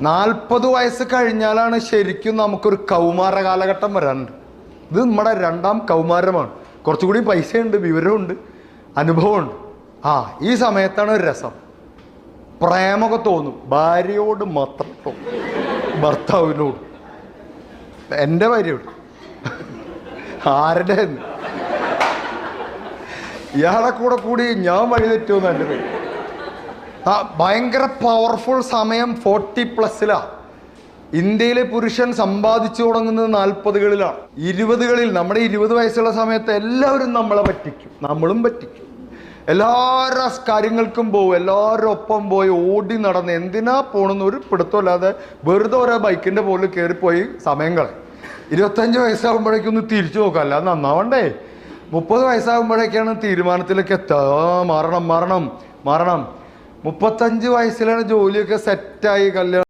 നാൽപ്പത് വയസ്സ് കഴിഞ്ഞാലാണ് ശരിക്കും നമുക്കൊരു കൗമാര കാലഘട്ടം വരാനുണ്ട് ഇത് നമ്മുടെ രണ്ടാം കൗമാരമാണ്. കുറച്ചുകൂടി പൈസയുണ്ട് വിവരമുണ്ട് അനുഭവമുണ്ട് ആ ഈ സമയത്താണ് ഒരു രസം. പ്രേമൊക്കെ തോന്നും. ഭാര്യയോട് മാത്രം തോന്നും ഭർത്താവിനോട്. എന്റെ ഭാര്യയോട്. ആരുടെ? ഇയാളെ കൂടെ കൂടി ഞാൻ വഴി തെറ്റുമെന്ന് എന്റെ പേര്. ഭയങ്കര പവർഫുൾ സമയം ഫോർട്ടി പ്ലസ്സിലാ ഇന്ത്യയിലെ പുരുഷൻ സമ്പാദിച്ചു തുടങ്ങുന്നത് നാൽപ്പതുകളിലാണ് ഇരുപതുകളിൽ നമ്മുടെ ഇരുപത് വയസ്സുള്ള സമയത്ത് എല്ലാവരും നമ്മളെ പറ്റിക്കും. നമ്മളും പറ്റിക്കും. എല്ലാവരുടെ കാര്യങ്ങൾക്കും പോകും എല്ലാവരും ഒപ്പം പോയി ഓടി നടന്ന് എന്തിനാ പോണെന്ന് ഒരു പിടുത്തമില്ലാതെ വെറുതെ ഓരോ ബൈക്കിന്റെ പോലും കയറിപ്പോയി സമയം കളയും. ഇരുപത്തഞ്ച് വയസ്സാകുമ്പോഴേക്കും ഒന്ന് തിരിച്ചു നോക്കാം അല്ല നന്നാവണ്ടേ. മുപ്പത് വയസ്സാകുമ്പോഴേക്കാണ് തീരുമാനത്തിലേക്ക് എത്താ. മാറണം മാറണം മാറണം മുപ്പത്തഞ്ച് വയസ്സിലാണ് ജോലിയൊക്കെ സെറ്റായി കല്യാണം